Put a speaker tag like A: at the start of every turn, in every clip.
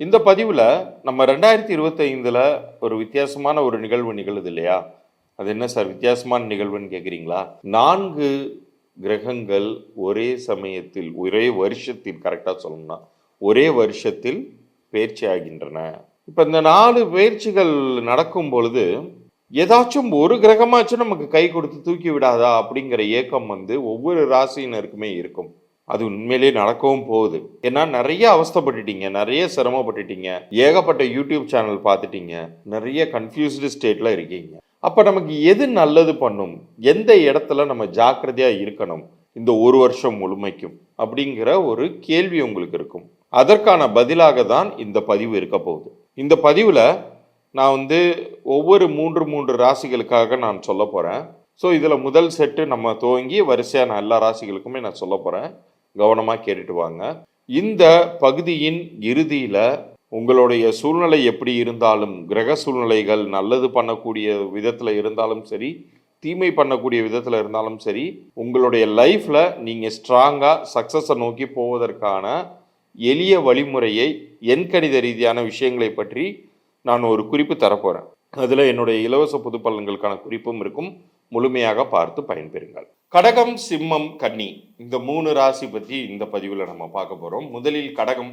A: இந்த பதிவில் நம்ம ரெண்டாயிரத்தி இருபத்தைந்தில் ஒரு வித்தியாசமான ஒரு நிகழ்வு நிகழுது இல்லையா? அது என்ன சார்? வித்தியாசமான நிகழ்வுன்னு கேட்குறீங்களா நான்கு கிரகங்கள் ஒரே சமயத்தில் ஒரே வருஷத்தில் கரெக்டாக சொல்லணும்னா ஒரே வருஷத்தில் பயிற்சி ஆகின்றன. இப்போ இந்த நாலு பயிற்சிகள் நடக்கும் பொழுது ஏதாச்சும் ஒரு கிரகமாச்சும் நமக்கு கை கொடுத்து தூக்கி விடாதா அப்படிங்கிற ஏக்கம் வந்து ஒவ்வொரு ராசியினருக்குமே இருக்கும். அது உண்மையிலேயே நடக்கவும் போகுது. ஏன்னா நிறைய அவஸ்தப்பட்டுட்டீங்க நிறைய சிரமப்பட்டுட்டீங்க ஏகப்பட்ட யூடியூப் சேனல் பார்த்துட்டீங்க நிறைய கன்ஃபியூஸ்டு ஸ்டேட்டில் இருக்கீங்க. அப்போ நமக்கு எது நல்லது பண்ணும்? எந்த இடத்துல நம்ம ஜாக்கிரதையாக இருக்கணும்? இந்த ஒரு வருஷம் முழுமைக்கும் அப்படிங்கிற ஒரு கேள்வி உங்களுக்கு இருக்கும். அதற்கான பதிலாக தான் இந்த பதிவு இருக்க போகுது. இந்த பதிவில் நான் வந்து ஒவ்வொரு மூன்று மூன்று ராசிகளுக்காக நான் சொல்ல போகிறேன் ஸோ இதில் முதல் செட்டு நம்ம துவங்கி வரிசையாக நான் எல்லா ராசிகளுக்குமே நான் சொல்ல போகிறேன் கவனமாக கேட்டுட்டு வாங்க. இந்த பகுதியின் இறுதியில் உங்களுடைய சூழ்நிலை எப்படி இருந்தாலும் கிரக சூழ்நிலைகள் நல்லது பண்ணக்கூடிய விதத்தில் இருந்தாலும் சரி தீமை பண்ணக்கூடிய விதத்தில் இருந்தாலும் சரி உங்களுடைய லைஃப்பில் நீங்கள் ஸ்ட்ராங்காக சக்ஸஸை நோக்கி போவதற்கான எளிய வழிமுறையை எண்கணித ரீதியான விஷயங்களை பற்றி நான் ஒரு குறிப்பு தரப்போகிறேன் அதில் என்னுடைய இலவச பொது பலன்களுக்கான குறிப்பும் இருக்கும். முழுமையாக பார்த்து பயன்பெறுங்கள். கடகம் சிம்மம் கன்னி இந்த மூணு ராசி பற்றி இந்த பதிவில் நம்ம பார்க்க போகிறோம் முதலில் கடகம்.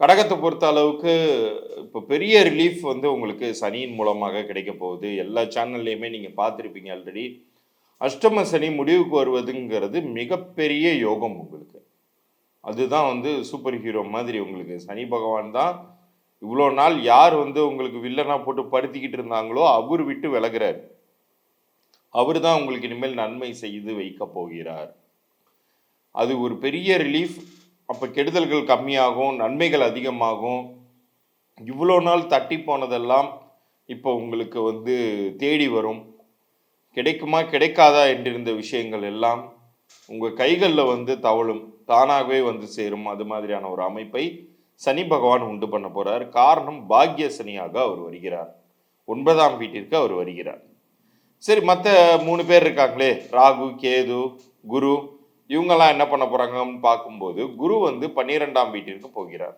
A: கடகத்தை பொறுத்த அளவுக்கு இப்போ பெரிய ரிலீஃப் வந்து உங்களுக்கு சனியின் மூலமாக கிடைக்க போகுது. எல்லா சேனல்லையுமே நீங்கள் பார்த்துருப்பீங்க ஆல்ரெடி அஷ்டம சனி முடிவுக்கு வருவதுங்கிறது மிகப்பெரிய யோகம் உங்களுக்கு. அதுதான் வந்து சூப்பர் ஹீரோ மாதிரி உங்களுக்கு. சனி பகவான் தான் இவ்வளோ நாள் யார் வந்து உங்களுக்கு வில்லனாக போட்டு படுத்திக்கிட்டு இருந்தாங்களோ அவர் விட்டு விலகிறார். அவர் தான் உங்களுக்கு இனிமேல் நன்மை செய்து வைக்க போகிறார். அது ஒரு பெரிய ரிலீஃப் அப்போ கெடுதல்கள் கம்மியாகும் நன்மைகள் அதிகமாகும். இவ்வளோ நாள் தட்டி போனதெல்லாம் இப்போ உங்களுக்கு வந்து தேடி வரும். கிடைக்குமா கிடைக்காதா என்றிருந்த விஷயங்கள் எல்லாம் உங்கள் கைகளில் வந்து தவழும். தானாகவே வந்து சேரும். அது மாதிரியான ஒரு அமைப்பை சனி பகவான் உண்டு பண்ண போகிறார் காரணம் பாக்ய சனியாக அவர் வருகிறார். ஒன்பதாம் வீட்டிற்கு அவர் வருகிறார். சரி மற்ற மூணு பேர் இருக்காங்களே. ராகு கேது குரு. இவங்கெல்லாம் என்ன பண்ண போகிறாங்கன்னு பார்க்கும்போது குரு வந்து பன்னிரெண்டாம் வீட்டிற்கு போகிறார்.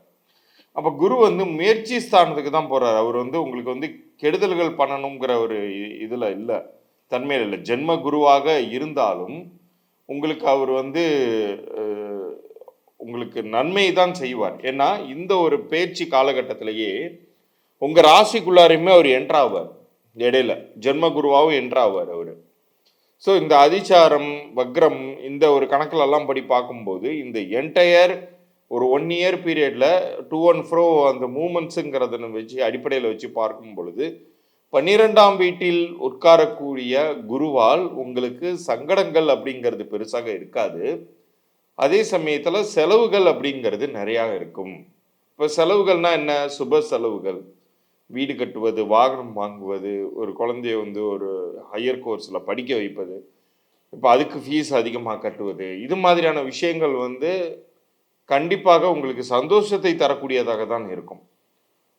A: அப்போ குரு வந்து முயற்சி ஸ்தானத்துக்கு தான் போகிறார் அவர் வந்து உங்களுக்கு வந்து கெடுதல்கள் பண்ணணுங்கிற ஒரு இதில் இல்லை. தன்மையில் இல்லை. ஜென்ம குருவாக இருந்தாலும் உங்களுக்கு அவர் வந்து உங்களுக்கு நன்மை தான் செய்வார். ஏன்னா இந்த ஒரு பேச்சு காலகட்டத்திலேயே உங்கள் ராசிக்குள்ளாரையுமே அவர் என்ட்ராவார் இடையில. ஜென்ம குருவாகவும் என்ட்ராவார் அவர். ஸோ இந்த அதிச்சாரம் வக்ரம் இந்த ஒரு கணக்கிலெல்லாம் படி பார்க்கும்போது இந்த என்டையர் ஒரு ஒன் இயர் பீரியடில் டூ அண்ட் ஃப்ரோ அந்த மூமெண்ட்ஸுங்கிறத வச்சு அடிப்படையில் வச்சு பார்க்கும் பொழுது பன்னிரெண்டாம் வீட்டில் உட்காரக்கூடிய குருவால் உங்களுக்கு சங்கடங்கள் அப்படிங்கிறது பெருசாக இருக்காது. அதே சமயத்தில் செலவுகள் அப்படிங்கிறது நிறையா இருக்கும். இப்போ செலவுகள்னா என்ன? சுப செலவுகள். வீடு கட்டுவது வாகனம் வாங்குவது ஒரு குழந்தைய வந்து ஒரு ஹையர் கோர்ஸில் படிக்க வைப்பது இப்போ அதுக்கு ஃபீஸ் அதிகமாக கட்டுவது இது மாதிரியான விஷயங்கள் வந்து கண்டிப்பாக உங்களுக்கு சந்தோஷத்தை தரக்கூடியதாக தான் இருக்கும்.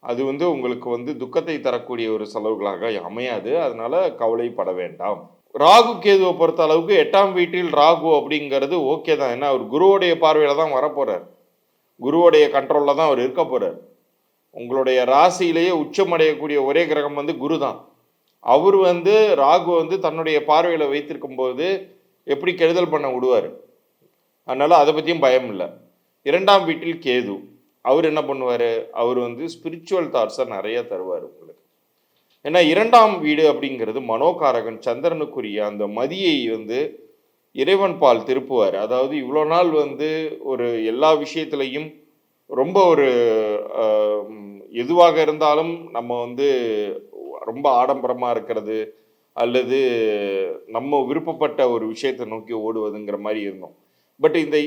A: அது வந்து உங்களுக்கு வந்து துக்கத்தை தரக்கூடிய ஒரு செலவுகளாக அமையாது. அதனால கவலைப்பட வேண்டாம். ராகு கேதுவை பொறுத்த அளவுக்கு எட்டாம் வீட்டில் ராகு அப்படிங்கிறது ஓகே தான். ஏன்னா அவர் குருவோடைய பார்வையில் தான் வரப்போகிறார் குருவோடைய கண்ட்ரோலில் தான் அவர் இருக்க போகிறார் உங்களுடைய ராசியிலேயே உச்சமடையக்கூடிய ஒரே கிரகம் வந்து குரு தான். அவர் வந்து ராகு வந்து தன்னுடைய பார்வையில் வைத்திருக்கும் போது எப்படி கெடுதல் பண்ண விடுவார்? அதனால் அதை பற்றியும் பயம் இல்லை. இரண்டாம் வீட்டில் கேது. அவர் என்ன பண்ணுவார்? அவர் வந்து ஸ்பிரிச்சுவல் தாட்ஸை நிறைய தருவார் உங்களுக்கு. ஏன்னா இரண்டாம் வீடு அப்படிங்கிறது மனோகாரகன் சந்திரனுக்குரிய அந்த மதியை வந்து இறைவன் பால் திருப்புவார். அதாவது இவ்வளோ நாள் வந்து ஒரு எல்லா விஷயத்துலையும் ரொம்ப ஒரு எதுவாக இருந்தாலும் நம்ம வந்து ரொம்ப ஆடம்பரமாக இருக்கிறது அல்லது நம்ம விருப்பப்பட்ட ஒரு விஷயத்தை நோக்கி ஓடுவதுங்கிற மாதிரி இருந்தோம். பட் இந்த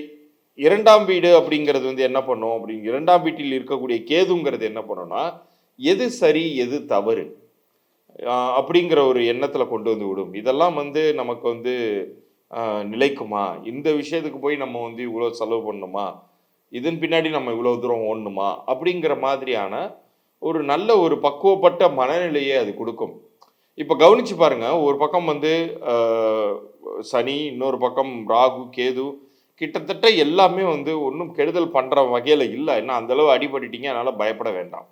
A: இரண்டாம் வீடு அப்படிங்கிறது வந்து என்ன பண்ணும்? அப்படிங்க இரண்டாம் வீட்டில் இருக்கக்கூடிய கேதுங்கிறது என்ன பண்ணும்னா எது சரி எது தவறு? அப்படிங்கிற ஒரு எண்ணத்தில் கொண்டு வந்து விடும். இதெல்லாம் வந்து நமக்கு வந்து நிலைக்குமா? இந்த விஷயத்துக்கு போய் நம்ம வந்து இவ்வளோ செலவு பண்ணணுமா இதன் பின்னாடி நம்ம இவ்வளோ தூரம் ஓடணுமா? அப்படிங்கிற மாதிரியான ஒரு நல்ல ஒரு பக்குவப்பட்ட மனநிலையை அது கொடுக்கும். இப்போ கவனிச்சு பாருங்க ஒரு பக்கம் வந்து சனி இன்னொரு பக்கம் ராகு கேது கிட்டத்தட்ட எல்லாமே வந்து ஒன்றும் கெடுதல் பண்ணுற வகையில் இல்லை. ஏன்னா அந்த அளவு அடிபட்டுட்டீங்க அதனால் பயப்பட வேண்டாம்.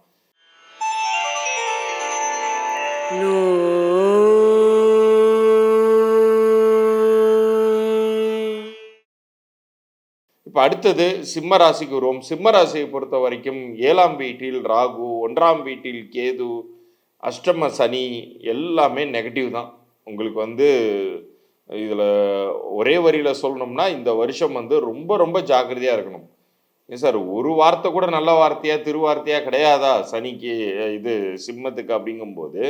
A: இப்போ அடுத்தது சிம்ம ராசிக்கு வருவோம். சிம்ம ராசியை பொறுத்த வரைக்கும் ஏழாம் வீட்டில் ராகு ஒன்றாம் வீட்டில் கேது அஷ்டம சனி எல்லாமே நெகட்டிவ் தான். உங்களுக்கு வந்து இதில் ஒரே வரியில் சொல்லணும்னா இந்த வருஷம் வந்து ரொம்ப ரொம்ப ஜாக்கிரதையாக இருக்கணும். ஏன் சார் ஒரு வார்த்தை கூட நல்ல வார்த்தையா திருவார்த்தையா கிடையாதா? சனிக்கு இது சிம்மத்துக்கு அப்படிங்கும்போது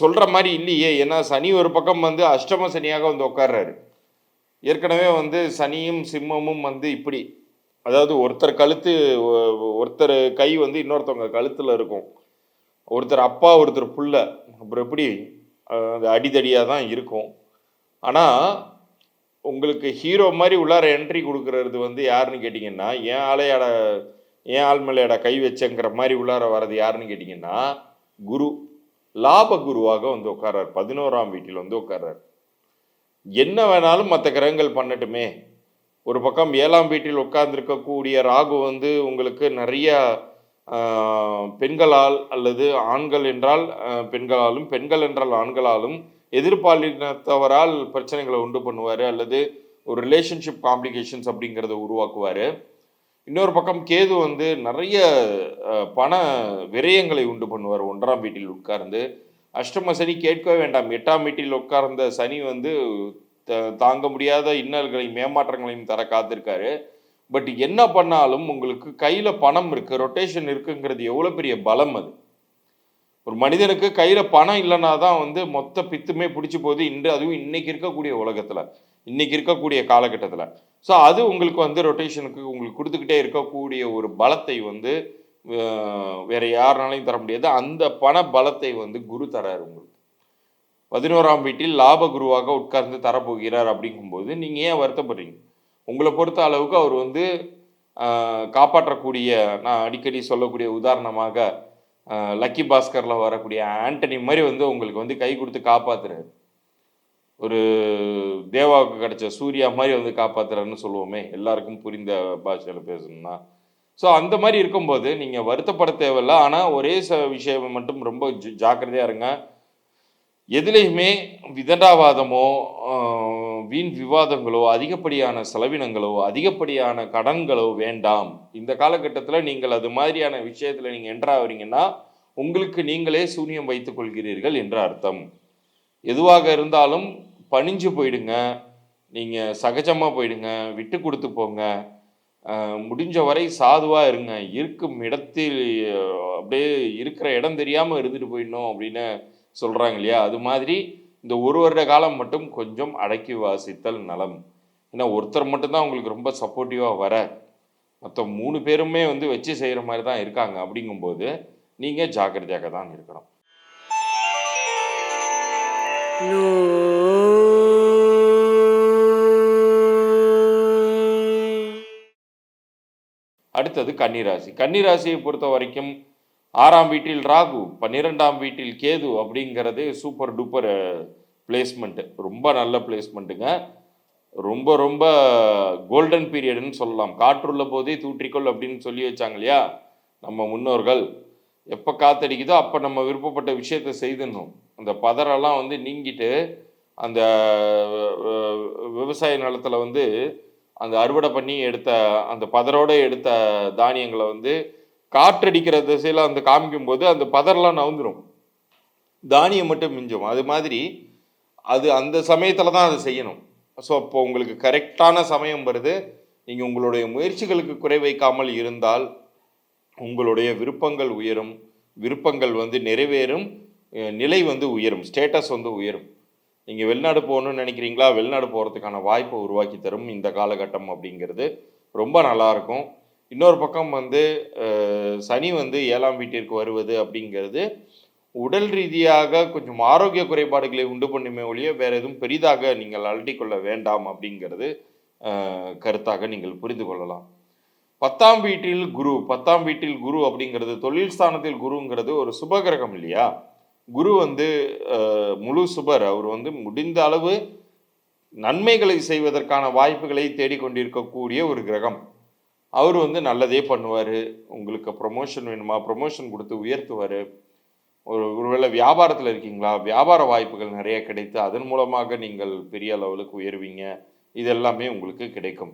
A: சொல்கிற மாதிரி இல்லையே. ஏன்னா சனி ஒரு பக்கம் வந்து அஷ்டம சனியாக வந்து உட்கார்றாரு ஏற்கனவே வந்து சனியும் சிம்மமும் வந்து இப்படி அதாவது ஒருத்தர் கழுத்து ஒருத்தர் கை வந்து இன்னொருத்தவங்க கழுத்தில் இருக்கும். ஒருத்தர் அப்பா ஒருத்தர் புள்ள. அப்புறம் எப்படி அது அடிதடியாக தான் இருக்கும். ஆனால் உங்களுக்கு ஹீரோ மாதிரி உள்ளார என்ட்ரி கொடுக்கறது வந்து யாருன்னு கேட்டிங்கன்னா என் ஆலையாட என் ஆள்மலையாட கை வச்சங்கிற மாதிரி உள்ளார வர்றது யாருன்னு கேட்டிங்கன்னா குரு லாப குருவாக வந்து உட்கார்றார். பதினோராம் வீட்டில் வந்து உட்கார்றார். என்ன வேணாலும் மற்ற கிரகங்கள் பண்ணட்டுமே. ஒரு பக்கம் ஏழாம் வீட்டில் உட்கார்ந்துருக்கக்கூடிய ராகு வந்து உங்களுக்கு நிறைய பெண்களால் அல்லது ஆண்கள் என்றால் பெண்களாலும் பெண்கள் என்றால் ஆண்களாலும் எதிர்பாலினத்தவரால் பிரச்சனைகளை உண்டு பண்ணுவார் அல்லது ஒரு ரிலேஷன்ஷிப் காம்ப்ளிகேஷன்ஸ் அப்படிங்கிறத உருவாக்குவார். இன்னொரு பக்கம் கேது வந்து நிறைய பண விரயங்களை உண்டு பண்ணுவார் ஒன்றாம் வீட்டில் உட்கார்ந்து. அஷ்டம சனி கேட்க வேண்டாம். எட்டாம் வீட்டில் உட்கார்ந்த சனி வந்து த- தாங்க முடியாத இன்னல்களையும் ஏமாற்றங்களையும் தர காத்திருக்காரு. பட் என்ன பண்ணாலும் உங்களுக்கு கையில் பணம் இருக்குது ரொட்டேஷன் இருக்குங்கிறது எவ்வளோ பெரிய பலம் அது. ஒரு மனிதனுக்கு கையில் பணம் இல்லைனா தான் வந்து மொத்த பித்துமே பிடிச்சி போகுது. இன்று அதுவும் இன்னைக்கு இருக்கக்கூடிய உலகத்தில் இன்னைக்கு இருக்கக்கூடிய காலகட்டத்தில். ஸோ அது உங்களுக்கு வந்து ரொட்டேஷனுக்கு உங்களுக்கு கொடுத்துக்கிட்டே இருக்கக்கூடிய ஒரு பலத்தை வந்து வேறு வேற யாருனாலையும் தர முடியாது. அந்த பண பலத்தை வந்து குரு தராரு உங்களுக்கு. பதினோராம் வீட்டில் லாப குருவாக உட்கார்ந்து தரப்போகிறார் அப்படிங்கும்போது நீங்கள் ஏன் வருத்தப்படுறீங்க? உங்களை பொறுத்த அளவுக்கு அவர் வந்து காப்பாற்றக்கூடிய நான் அடிக்கடி சொல்லக்கூடிய உதாரணமாக லக்கி பாஸ்கரில் வரக்கூடிய ஆண்டனி மாதிரி வந்து உங்களுக்கு வந்து கை கொடுத்து காப்பாத்துறாரு. ஒரு தேவாவுக்கு கிடைச்ச சூர்யா மாதிரி வந்து காப்பாத்துறாருன்னு சொல்லுவோமே எல்லாருக்கும் புரிந்த பாஷையில் பேசணும்னா. ஸோ அந்த மாதிரி இருக்கும்போது நீங்கள் வருத்தப்பட தேவையில்ல. ஆனால் ஒரே ச விஷயம் மட்டும் ரொம்ப ஜ- இருங்க. எதுலேயுமே விதண்டாவாதமோ வீண் விவாதங்களோ அதிகப்படியான செலவினங்களோ அதிகப்படியான கடன்களோ வேண்டாம். இந்த காலகட்டத்தில் நீங்கள் அது மாதிரியான விஷயத்தில் நீங்கள் என்ட்ராகிறீங்கன்னா உங்களுக்கு நீங்களே சூனியம் வைத்துக் கொள்கிறீர்கள் என்று அர்த்தம். எதுவாக இருந்தாலும் பணிஞ்சு போயிடுங்க. நீங்கள் சகஜமாக போயிடுங்க. விட்டு கொடுத்து போங்க. முடிஞ்ச வரை சாதுவாக இருங்க. இருக்கும் இடத்தில் அப்படியே இருக்கிற இடம் தெரியாமல் இருந்துட்டு போயிடணும் அப்படின்னு சொல்கிறாங்க இல்லையா அது மாதிரி இந்த ஒரு வருட காலம் மட்டும் கொஞ்சம் அடக்கி வாசித்தல் நலம். ஏன்னா ஒருத்தர் மட்டும்தான் உங்களுக்கு ரொம்ப சப்போர்ட்டிவாக வர மொத்தம் மூணு பேருமே வந்து வச்சு செய்கிற மாதிரி தான் இருக்காங்க. அப்படிங்கும்போது நீங்கள் ஜாக்கிரதையாக தான் இருக்கணும். அடுத்தது கன்னிராசி. கன்னிராசியை பொறுத்த வரைக்கும் ஆறாம் வீட்டில் ராகு பன்னிரெண்டாம் வீட்டில் கேது அப்படிங்கிறது சூப்பர் டூப்பர் பிளேஸ்மெண்ட்டு ரொம்ப நல்ல பிளேஸ்மெண்ட்டுங்க ரொம்ப ரொம்ப கோல்டன் பீரியடுன்னு சொல்லலாம். காற்றுள்ள போதே தூற்றிக்கொள் அப்படின்னு சொல்லி வச்சாங்க இல்லையா? நம்ம முன்னோர்கள். எப்போ காத்தடிக்குதோ அப்போ நம்ம விருப்பப்பட்ட விஷயத்தை செய்துடணும். அந்த பதறெல்லாம் வந்து நீங்கிட்டு அந்த விவசாய நிலத்தில் வந்து அந்த அறுவடை பண்ணி எடுத்த அந்த பதரோடு எடுத்த தானியங்களை வந்து காற்றடிக்கிற திசையில் அந்த காமிக்கும்போது அந்த பதரெல்லாம் நவுந்துடும் தானியம் மட்டும் மிஞ்சும். அது மாதிரி அது அந்த சமயத்தில் தான் அதை செய்யணும். ஸோ அப்போ உங்களுக்கு கரெக்டான சமயம் வருது. நீங்கள் உங்களுடைய முயற்சிகளுக்கு குறை வைக்காமல் இருந்தால் உங்களுடைய விருப்பங்கள் உயரும். விருப்பங்கள் வந்து நிறைவேறும். நிலை வந்து உயரும். ஸ்டேட்டஸ் வந்து உயரும். நீங்கள் வெளிநாடு போகணும்னு நினைக்கிறீங்களா? வெளிநாடு போகிறதுக்கான வாய்ப்பை உருவாக்கி தரும் இந்த காலகட்டம் அப்படிங்கிறது. ரொம்ப நல்லாயிருக்கும் இன்னொரு பக்கம் வந்து சனி வந்து ஏழாம் வீட்டிற்கு வருவது அப்படிங்கிறது உடல் ரீதியாக கொஞ்சம் ஆரோக்கிய குறைபாடுகளை உண்டு பண்ணுமே ஒழிய வேற எதுவும் பெரிதாக நீங்கள் அலட்டிக்கொள்ள வேண்டாம் அப்படிங்கிறது கருத்தாக நீங்கள் புரிந்து கொள்ளலாம். பத்தாம் வீட்டில் குரு பத்தாம் வீட்டில் குரு அப்படிங்கிறது தொழில் ஸ்தானத்தில் குருங்கிறது ஒரு சுபகிரகம் இல்லையா? குரு வந்து முழு சுபர். அவர் வந்து முடிந்த அளவு நன்மைகளை செய்வதற்கான வாய்ப்புகளை தேடிக்கொண்டிருக்கக்கூடிய ஒரு கிரகம். அவர் வந்து நல்லதே பண்ணுவார். உங்களுக்கு ப்ரொமோஷன் வேணுமா? ப்ரொமோஷன் கொடுத்து உயர்த்துவார். ஒரு ஒருவேளை வியாபாரத்தில் இருக்கீங்களா? வியாபார வாய்ப்புகள் நிறைய கிடைத்து அதன் மூலமாக நீங்கள் பெரிய லெவலுக்கு உயர்வீங்க. இது எல்லாமே உங்களுக்கு கிடைக்கும்.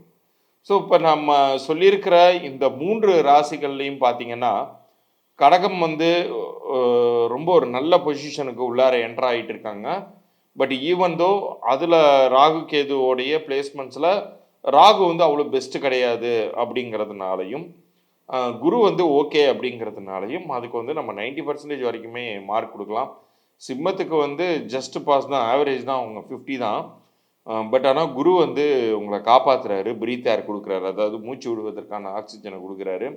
A: ஸோ இப்போ நம்ம சொல்லியிருக்கிற இந்த மூன்று ராசிகள்லையும் பார்த்தீங்கன்னா கடகம் வந்து ரொம்ப ஒரு நல்ல பொசிஷனுக்கு உள்ளார என்ட்ரு ஆகிட்டு இருக்காங்க. பட் ஈவன் தோ அதில் ராகு கேதுவோடைய பிளேஸ்மெண்ட்ஸில் ராகு வந்து அவ்வளோ பெஸ்ட்டு கிடையாது அப்படிங்கிறதுனாலையும் குரு வந்து ஓகே அப்படிங்கிறதுனாலையும் அதுக்கு வந்து நம்ம 90% பர்சன்டேஜ் வரைக்குமே மார்க் கொடுக்கலாம். சிம்மத்துக்கு வந்து ஜஸ்ட் பாஸ் தான் ஆவரேஜ் தான் அவங்க ஃபிஃப்டி தான். பட் ஆனால் குரு வந்து உங்களை காப்பாற்றுறாரு பிரீத் ஏர் கொடுக்குறாரு. அதாவது மூச்சு விடுவதற்கான ஆக்சிஜனை கொடுக்குறாரு.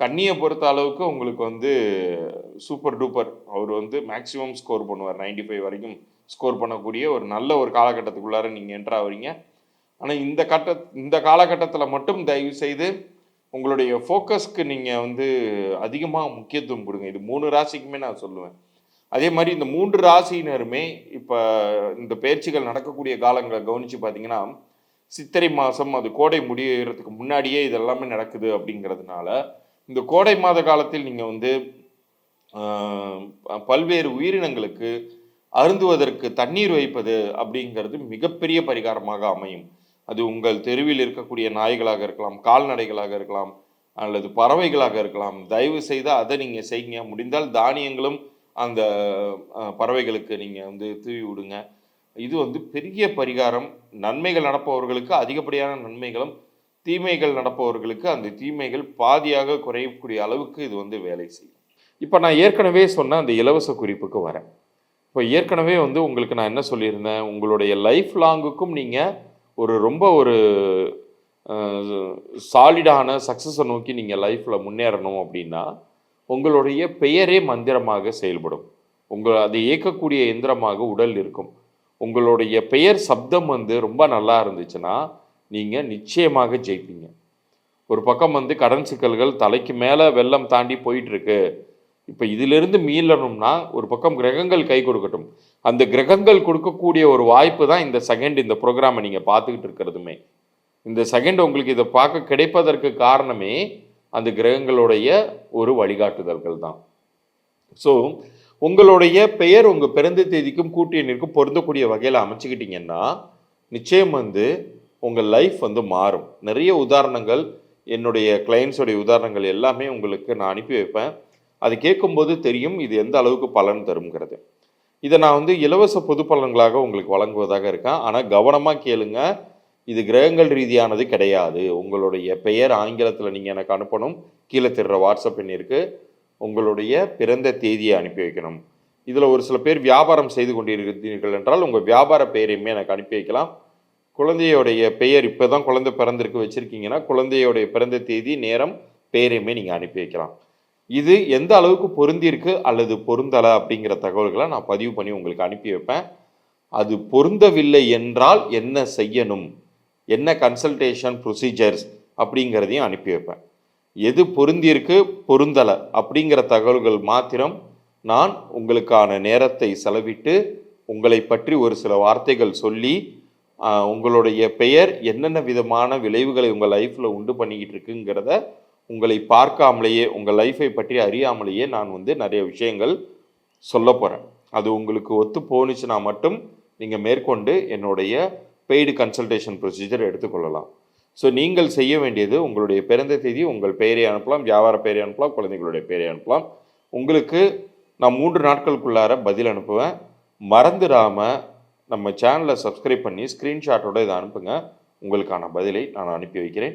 A: கண்ணியை பொறுத்த அளவுக்கு உங்களுக்கு வந்து சூப்பர் டூப்பர் அவர் வந்து மேக்ஸிமம் ஸ்கோர் பண்ணுவார். 95 ஃபைவ் வரைக்கும் ஸ்கோர் பண்ணக்கூடிய ஒரு நல்ல ஒரு காலகட்டத்துக்குள்ளார நீங்கள் என்ட்ரு ஆகுறீங்க ஆனால் இந்த கட்ட இந்த காலகட்டத்தில் மட்டும் தயவு செய்து உங்களுடைய ஃபோக்கஸ்க்கு நீங்கள் வந்து அதிகமாக முக்கியத்துவம் கொடுங்க. இது மூணு ராசிக்குமே நான் சொல்லுவேன். அதே மாதிரி இந்த மூன்று ராசியினருமே இப்போ இந்த பயிற்சிகள் நடக்கக்கூடிய காலங்களை கவனித்து பார்த்தீங்கன்னா சித்திரை மாதம் அது கோடை முடியறதுக்கு முன்னாடியே இதெல்லாமே நடக்குது அப்படிங்கிறதுனால இந்த கோடை மாத காலத்தில் நீங்கள் வந்து பல்வேறு உயிரினங்களுக்கு அருந்துவதற்கு தண்ணீர் வைப்பது அப்படிங்கிறது மிகப்பெரிய பரிகாரமாக அமையும். அது உங்கள் தெருவில் இருக்கக்கூடிய நாய்களாக இருக்கலாம் கால்நடைகளாக இருக்கலாம் அல்லது பறவைகளாக இருக்கலாம். தயவு செய்து அதை நீங்கள் செய்யுங்க. முடிந்தால் தானியங்களும் அந்த பறவைகளுக்கு நீங்கள் வந்து தூவி விடுங்க. இது வந்து பெரிய பரிகாரம். நன்மைகள் நடப்பவர்களுக்கு அதிகப்படியான நன்மைகளும் தீமைகள் நடப்பவர்களுக்கு அந்த தீமைகள் பாதியாக குறையக்கூடிய அளவுக்கு இது வந்து வேலை செய்யும். இப்போ நான் ஏற்கனவே சொன்ன அந்த இலவச குறிப்புக்கு வரேன். இப்போ ஏற்கனவே வந்து உங்களுக்கு நான் என்ன சொல்லியிருந்தேன்? உங்களுடைய லைஃப் லாங்குக்கும் நீங்கள் ஒரு ரொம்ப ஒரு சாலிடான சக்ஸஸை நோக்கி நீங்கள் லைஃப்பில் முன்னேறணும் அப்படின்னா உங்களுடைய பெயரே மந்திரமாக செயல்படும். உங்கள் அதை இயக்கக்கூடிய எந்திரமாக உடல் இருக்கும். உங்களுடைய பெயர் சப்தம் வந்து ரொம்ப நல்லா இருந்துச்சுன்னா நீங்கள் நிச்சயமாக ஜெயிப்பீங்க. ஒரு பக்கம் வந்து கடன் சிக்கல்கள் தலைக்கு மேலே வெள்ளம் தாண்டி போயிட்டுருக்கு இப்போ இதிலிருந்து மீளணும்னா ஒரு பக்கம் கிரகங்கள் கை கொடுக்கட்டும். அந்த கிரகங்கள் கொடுக்கக்கூடிய ஒரு வாய்ப்பு தான் இந்த செகண்ட் இந்த ப்ரோக்ராமை நீங்கள் பார்த்துக்கிட்டு இருக்கிறதுமே. இந்த செகண்ட் உங்களுக்கு இதை பார்க்க கிடைப்பதற்கு காரணமே அந்த கிரகங்களுடைய ஒரு வழிகாட்டுதல்கள் தான். ஸோ உங்களுடைய பெயர் உங்கள் பிறந்த தேதிக்கும் கூட்டு எண்ணிற்கும் பொருந்தக்கூடிய வகையில் அமைச்சுக்கிட்டீங்கன்னா நிச்சயம் வந்து உங்கள் லைஃப் வந்து மாறும். நிறைய உதாரணங்கள் என்னுடைய கிளைண்ட்ஸோடைய உதாரணங்கள் எல்லாமே உங்களுக்கு நான் அனுப்பி வைப்பேன். அது கேட்கும்போது தெரியும் இது எந்த அளவுக்கு பலன் தருங்கிறது இதை நான் வந்து இலவச பொது பலன்களாக உங்களுக்கு வழங்குவதாக இருக்கேன். ஆனால் கவனமாக கேளுங்க. இது கிரகங்கள் ரீதியானது கிடையாது. உங்களுடைய பெயர் ஆங்கிலத்தில் நீங்கள் எனக்கு அனுப்பணும். கீழே திருற வாட்ஸ்அப் எண்ணிற்கு உங்களுடைய பிறந்த தேதியை அனுப்பி வைக்கணும். இதில் ஒரு சில பேர் வியாபாரம் செய்து கொண்டிருக்கிறீர்கள் என்றால் உங்கள் வியாபார பெயரையுமே எனக்கு அனுப்பி வைக்கலாம். குழந்தையோடைய பெயர் இப்போ தான் குழந்தை பிறந்திருக்கு வச்சுருக்கீங்கன்னா குழந்தையோடைய பிறந்த தேதி நேரம் பெயரையுமே நீங்கள் அனுப்பி வைக்கலாம். இது எந்த அளவுக்கு பொருந்திருக்கு அல்லது பொருந்தலை அப்படிங்கிற தகவல்களை நான் பதிவு பண்ணி உங்களுக்கு அனுப்பி வைப்பேன். அது பொருந்தவில்லை என்றால் என்ன செய்யணும்? என்ன கன்சல்டேஷன் ப்ரொசீஜர்ஸ் அப்படிங்கிறதையும் அனுப்பி வைப்பேன். எது பொருந்திருக்கு பொருந்தலை அப்படிங்கிற தகவல்கள் மாத்திரம் நான் உங்களுக்கான நேரத்தை செலவிட்டு உங்களை பற்றி ஒரு சில வார்த்தைகள் சொல்லி உங்களுடைய பெயர் என்னென்ன விதமான விளைவுகளை உங்கள் லைஃப்பில் உண்டு பண்ணிக்கிட்டு இருக்குங்கிறத உங்களை பார்க்காமலேயே உங்கள் லைஃப்பை பற்றி அறியாமலேயே நான் வந்து நிறைய விஷயங்கள் சொல்ல போகிறேன் அது உங்களுக்கு ஒத்து போணுச்சுன்னா மட்டும் நீங்கள் மேற்கொண்டு என்னுடைய பெய்டு கன்சல்டேஷன் ப்ரொசீஜர் எடுத்துக்கொள்ளலாம் ஸோ நீங்கள் செய்ய வேண்டியது உங்களுடைய பிறந்த தேதி உங்கள் பெயரை அனுப்பலாம் வியாபார பெயரை அனுப்பலாம் குழந்தைகளுடைய பெயரை அனுப்பலாம். உங்களுக்கு நான் மூன்று நாட்களுக்குள்ளார பதில் அனுப்புவேன். மறந்துடாமல் நம்ம சேனலை சப்ஸ்கிரைப் பண்ணி ஸ்க்ரீன்ஷாட்டோட இதை அனுப்புங்க. உங்களுக்கான பதிலை நான் அனுப்பி வைக்கிறேன்.